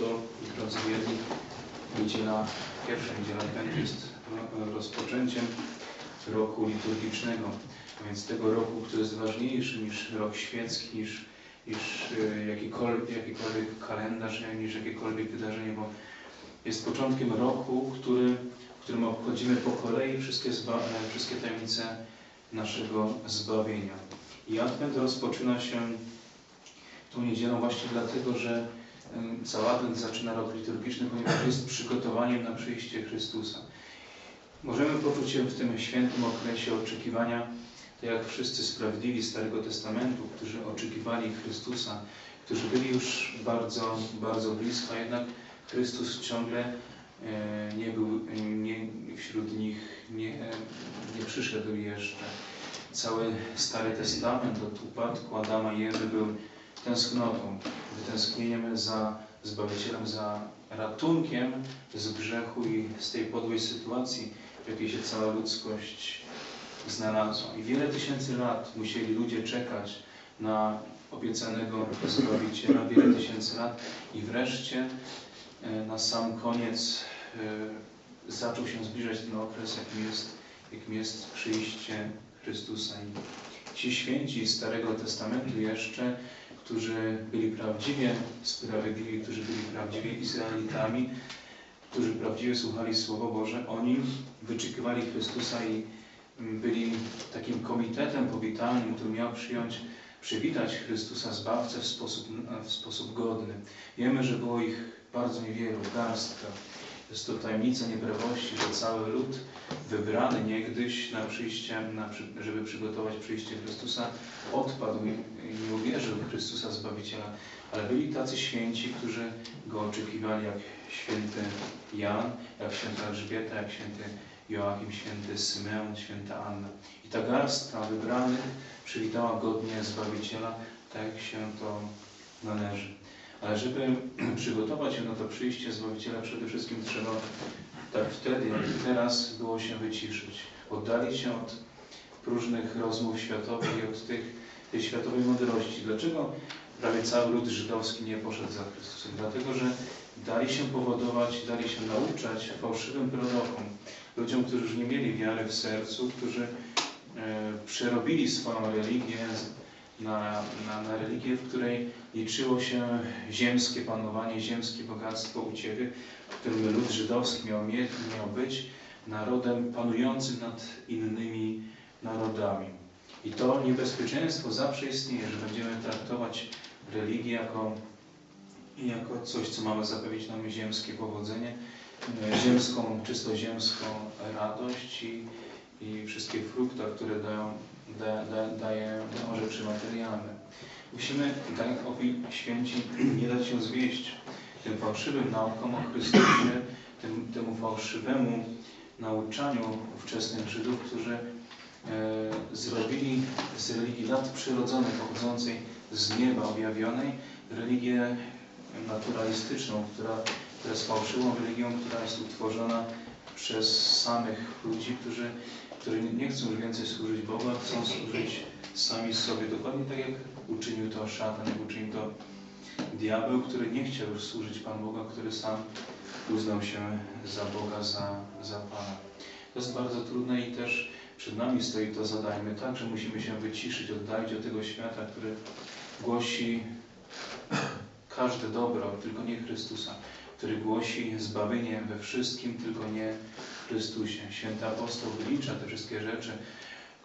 to, drodzy wierni, niedziela, pierwsza niedziela Adwentu jest ro- rozpoczęciem roku liturgicznego, więc tego roku, który jest ważniejszy niż rok świecki, niż, niż e, jakikolwiek, jakikolwiek kalendarz, niż jakiekolwiek wydarzenie, bo jest początkiem roku, który, w którym obchodzimy po kolei wszystkie, e, wszystkie tajemnice naszego zbawienia. I Adwent rozpoczyna się tą niedzielą właśnie dlatego, że cały Adwent zaczyna rok liturgiczny, ponieważ jest przygotowaniem na przyjście Chrystusa. Możemy poczuć się w tym świętym okresie oczekiwania, tak jak wszyscy sprawiedliwi Starego Testamentu, którzy oczekiwali Chrystusa, którzy byli już bardzo, bardzo blisko, jednak Chrystus ciągle e, nie był nie, wśród nich, nie, e, nie przyszedł jeszcze. Cały Stary Testament od upadku Adama i Ewy był tęsknotą, wytęsknieniem za Zbawicielem, za ratunkiem z grzechu i z tej podłej sytuacji, w jakiej się cała ludzkość znalazła. I wiele tysięcy lat musieli ludzie czekać na obiecanego Zbawiciela, wiele tysięcy lat i wreszcie e, na sam koniec e, zaczął się zbliżać ten okres, jakim jest, jakim jest przyjście Chrystusa. I ci święci Starego Testamentu jeszcze, którzy byli prawdziwie sprawiedliwi, którzy byli prawdziwie Izraelitami, którzy prawdziwie słuchali Słowo Boże, oni wyczekiwali Chrystusa i mm, byli takim komitetem powitalnym, który miał przyjąć, przywitać Chrystusa Zbawcę w sposób, w sposób godny. Wiemy, że było ich bardzo niewielu, garstka. Jest to tajemnica nieprawości, że cały lud wybrany niegdyś na przyjście, na, żeby przygotować przyjście Chrystusa, odpadł i nie uwierzył w Chrystusa Zbawiciela. Ale byli tacy święci, którzy Go oczekiwali, jak święty Jan, jak święta Elżbieta, jak święty Joachim, święty Symeon, święta Anna. I ta garstka wybranych przywitała godnie Zbawiciela, tak jak się to należy. Ale żeby przygotować się na to przyjście Zbawiciela, przede wszystkim trzeba tak wtedy, jak i teraz było się wyciszyć. Oddalić się od próżnych rozmów światowych i od tych, tej światowej mądrości. Dlaczego prawie cały lud żydowski nie poszedł za Chrystusem? Dlatego, że dali się powodować, dali się nauczać fałszywym prorokom, ludziom, którzy już nie mieli wiary w sercu, którzy e, przerobili swoją religię na, na, na religię, w której liczyło się ziemskie panowanie, ziemskie bogactwo uciechy, którym lud żydowski miał, miał być narodem panującym nad innymi narodami. I to niebezpieczeństwo zawsze istnieje, że będziemy traktować religię jako, jako coś, co mamy zapewnić nam ziemskie powodzenie, e, ziemską, czysto ziemską radość i, i wszystkie frukta, które dają, da, da, daje no, rzeczy materialne. Musimy, tak jak owi święci, nie dać się zwieść tym fałszywym naukom o Chrystusie, tym, temu fałszywemu nauczaniu ówczesnych Żydów, którzy e, zrobili z religii nadprzyrodzonej, pochodzącej z nieba objawionej, religię naturalistyczną, która, która jest fałszywą religią, która jest utworzona przez samych ludzi, którzy, którzy nie chcą już więcej służyć Bogu, a chcą służyć sami sobie. Dokładnie tak jak uczynił to szatan, jak uczynił to diabeł, który nie chciał już służyć Panu Boga, który sam uznał się za Boga, za, za Pana. To jest bardzo trudne i też przed nami stoi to zadajmy, tak, że musimy się wyciszyć, oddalić od tego świata, który głosi każde dobro, tylko nie Chrystusa, który głosi zbawienie we wszystkim, tylko nie Chrystusie. Święty apostoł wylicza te wszystkie rzeczy,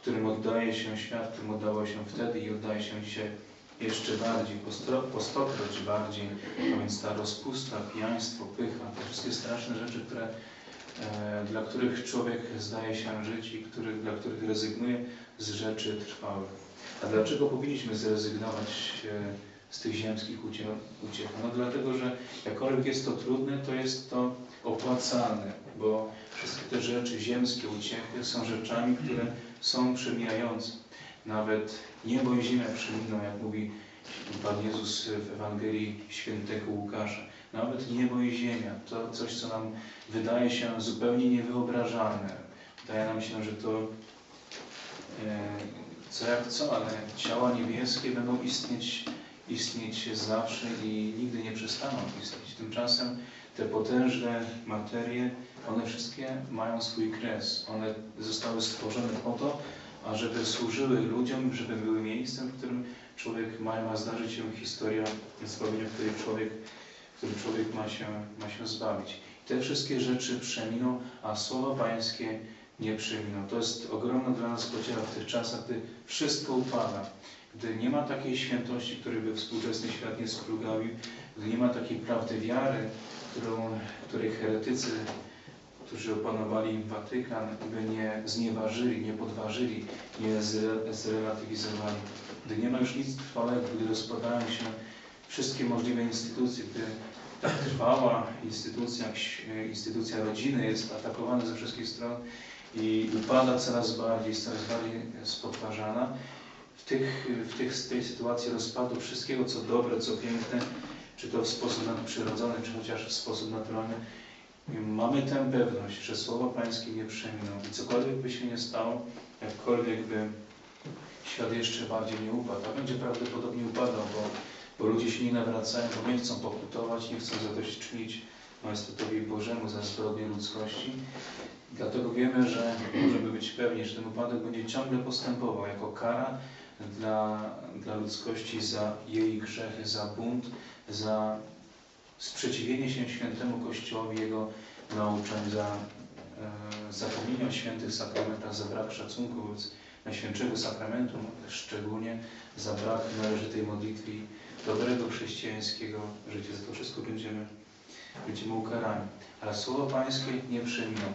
którym oddaje się świat, którym oddawał się wtedy i oddaje się dzisiaj jeszcze bardziej, po, stokroć bardziej, a więc ta rozpusta, pijaństwo, pycha, te wszystkie straszne rzeczy, które, e, dla których człowiek zdaje się żyć i który, dla których rezygnuje z rzeczy trwałych. A dlaczego powinniśmy zrezygnować e, z tych ziemskich uciech? uciech? No dlatego, że jakkolwiek jest to trudne, to jest to opłacalne, bo wszystkie te rzeczy, ziemskie uciechy są rzeczami, które są przemijające. Nawet niebo i ziemia przeminą, jak mówi Pan Jezus w Ewangelii Świętego Łukasza. Nawet niebo i ziemia to coś, co nam wydaje się zupełnie niewyobrażalne. Wydaje nam się, że to e, co jak co, ale ciała niebieskie będą istnieć istnieć zawsze i nigdy nie przestaną istnieć. Tymczasem te potężne materie, one wszystkie mają swój kres. One zostały stworzone po to, ażeby służyły ludziom, żeby były miejscem, w którym człowiek ma, ma zdarzyć się historia zbawienia, w której człowiek, w którym człowiek ma się, ma się zbawić. Te wszystkie rzeczy przeminą, a słowa Pańskie nie przeminą. To jest ogromna dla nas pociera w tych czasach, gdy wszystko upada, gdy nie ma takiej świętości, której by współczesny świat nie splugawił, gdy nie ma takiej prawdy wiary, którą, której heretycy, którzy opanowali Watykan, by nie znieważyli, nie podważyli, nie zre, zrelatywizowali. Gdy nie ma już nic trwałego, gdy rozpadają się wszystkie możliwe instytucje, gdy tak trwała instytucja, instytucja rodziny jest atakowana ze wszystkich stron i upada coraz bardziej, coraz bardziej spotwarzana, w, tych, w tych, tej sytuacji rozpadu wszystkiego, co dobre, co piękne, czy to w sposób nadprzyrodzony, czy chociaż w sposób naturalny, mamy tę pewność, że słowa Pańskie nie przeminą i cokolwiek by się nie stało, jakkolwiek by świat jeszcze bardziej nie upadł, a będzie prawdopodobnie upadał, bo, bo ludzie się nie nawracają, bo nie chcą pokutować, nie chcą zadośćczynić Majestatowi Bożemu za zbrodnie ludzkości. Dlatego wiemy, że możemy być pewni, że ten upadek będzie ciągle postępował jako kara dla, dla ludzkości za jej grzechy, za bunt, za sprzeciwienie się świętemu Kościołowi, Jego nauczeń, za e, zapomnienie o świętych sakramentach, za brak szacunku wobec Najświętszego Sakramentu, szczególnie za brak należytej modlitwy dobrego chrześcijańskiego życia. Za to wszystko będziemy, będziemy ukarani. Ale Słowo Pańskie nie przeminą.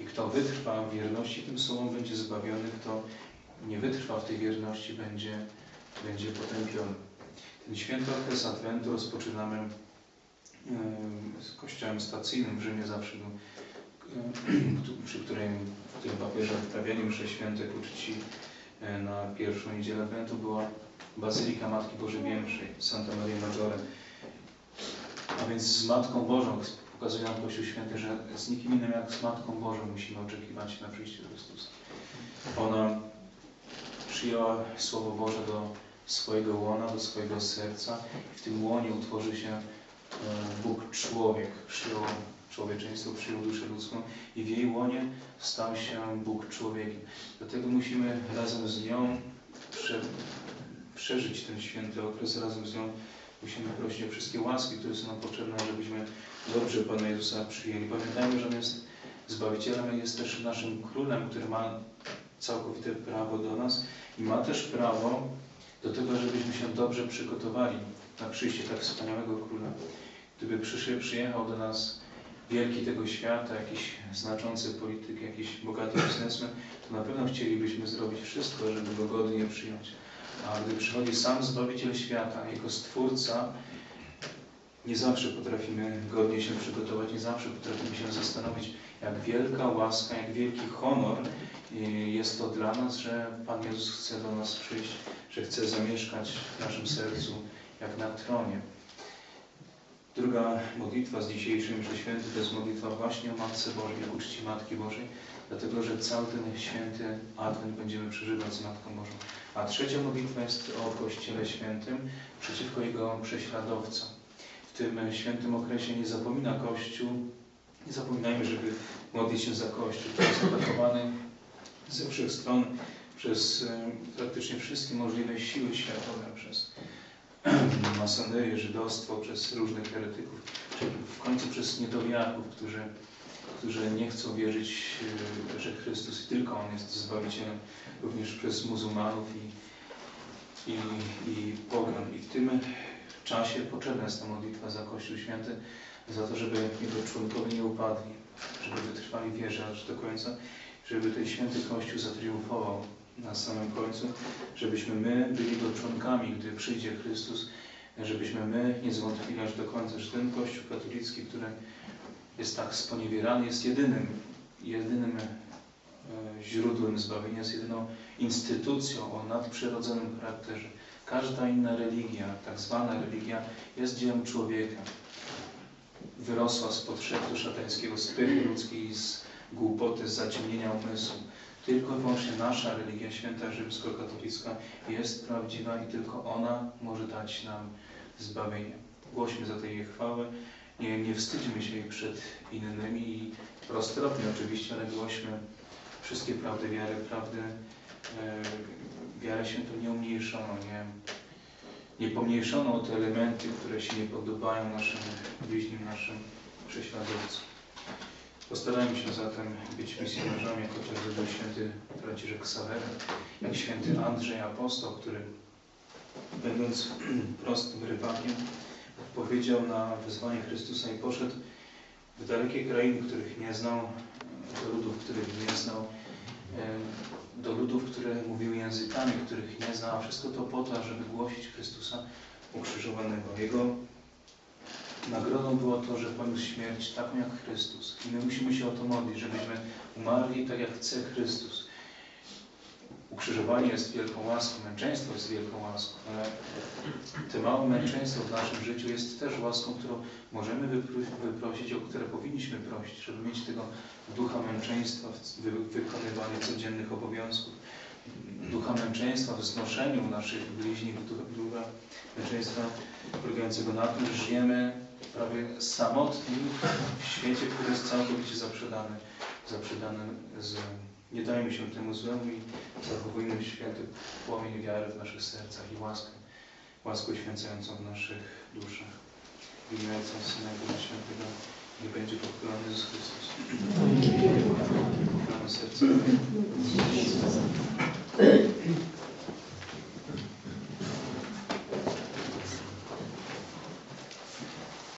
I kto wytrwa w wierności tym słowom, będzie zbawiony, kto nie wytrwa w tej wierności, będzie, będzie potępiony. Ten święty okres Adwentu rozpoczynamy z kościołem stacyjnym w Rzymie zawsze przy którym, w którym papieże wyprawiali msze święte ku czci e, na pierwszą niedzielę Adwentu była Bazylika Matki Bożej Większej, Santa Maria Maggiore. A więc z Matką Bożą pokazuje nam Kościół Święty, że z nikim innym jak z Matką Bożą musimy oczekiwać na przyjście Chrystusa. Ona przyjęła Słowo Boże do swojego łona, do swojego serca i w tym łonie utworzy się E, Bóg człowiek, przyjął człowieczeństwo, przyjął duszę ludzką i w jej łonie stał się Bóg człowiekiem. Dlatego musimy razem z nią prze, przeżyć ten święty okres, razem z nią musimy prosić o wszystkie łaski, które są nam potrzebne, żebyśmy dobrze Pana Jezusa przyjęli. Pamiętajmy, że On jest Zbawicielem, jest też naszym Królem, który ma całkowite prawo do nas i ma też prawo do tego, żebyśmy się dobrze przygotowali na przyjście tak wspaniałego Króla. Gdyby przyjechał do nas wielki tego świata, jakiś znaczący polityk, jakiś bogaty biznesmen, to na pewno chcielibyśmy zrobić wszystko, żeby go godnie przyjąć. A gdy przychodzi sam Zbawiciel świata, Jego Stwórca, nie zawsze potrafimy godnie się przygotować, nie zawsze potrafimy się zastanowić, jak wielka łaska, jak wielki honor jest to dla nas, że Pan Jezus chce do nas przyjść, że chce zamieszkać w naszym sercu jak na tronie. Druga modlitwa z dzisiejszym że święty to jest modlitwa właśnie o Matce Bożej, uczci Matki Bożej, dlatego że cały ten święty Adwent będziemy przeżywać z Matką Bożą. A trzecia modlitwa jest o Kościele Świętym przeciwko jego prześladowcom. W tym świętym okresie nie zapomina Kościół, nie zapominajmy, żeby modlić się za Kościół, który jest atakowany ze wszech stron przez e, praktycznie wszystkie możliwe siły światowe, przez masonerię, żydostwo, przez różnych heretyków, czy w końcu przez niedowiarków, którzy, którzy nie chcą wierzyć, e, że Chrystus i tylko On jest Zbawicielem, również przez muzułmanów i, i, i pogan. I w tym czasie potrzebna jest ta modlitwa za Kościół Święty, za to, żeby jego członkowie nie upadli, żeby wytrwali wierze aż do końca, żeby ten święty Kościół zatriumfował na samym końcu, żebyśmy my byli Jego członkami, gdy przyjdzie Chrystus, żebyśmy my nie zwątpili aż do końca, że ten Kościół katolicki, który jest tak sponiewierany, jest jedynym, jedynym e, źródłem zbawienia, jest jedyną instytucją o nadprzyrodzonym charakterze. Każda inna religia, tak zwana religia, jest dziełem człowieka. Wyrosła spod szeptu szatańskiego, z pychy ludzkiej, z głupoty, zaciemnienia umysłu Tylko i wyłącznie nasza religia święta rzymskokatolicka jest prawdziwa i tylko ona może dać nam zbawienie. Głośmy za tej jej chwały. Nie, nie wstydźmy się jej przed innymi i roztropnie oczywiście, ale głośmy wszystkie prawdy wiary, prawdy e, wiarę świętą nie umniejszono, nie, nie pomniejszono te elementy, które się nie podobają naszym bliźnim, naszym prześladowcom. Postarajmy się zatem być misjonarzami, jak chociażby był święty Franciszek Ksawery, jak święty Andrzej Apostoł, który będąc prostym rybakiem, odpowiedział na wezwanie Chrystusa i poszedł w dalekie krainy, których nie znał, do ludów, których nie znał, e, do ludów, które mówiły językami, których nie znał, a wszystko to po to, żeby głosić Chrystusa ukrzyżowanego. Jego nagrodą było to, że poniósł śmierć taką jak Chrystus. I my musimy się o to modlić, żebyśmy umarli tak jak chce Chrystus. Ukrzyżowanie jest wielką łaską, męczeństwo jest wielką łaską, ale te małe męczeństwo w naszym życiu jest też łaską, którą możemy wypro- wyprosić, o które powinniśmy prosić, żeby mieć tego ducha męczeństwa w wy- wykonywaniu codziennych obowiązków, ducha męczeństwa w znoszeniu naszych bliźnich, ducha męczeństwa polegającego na tym, że żyjemy prawie samotni w świecie, który jest całkowicie zaprzedany, zaprzedany złem. Nie dajmy się temu złemu i zachowujmy święty płomień wiary w naszych sercach i łaskę, łaskę uświęcającą w naszych duszach. W imię Ojca, Syna i Ducha Świętego nie będzie pochwalony Jezus Chrystus. Pochwalone serce.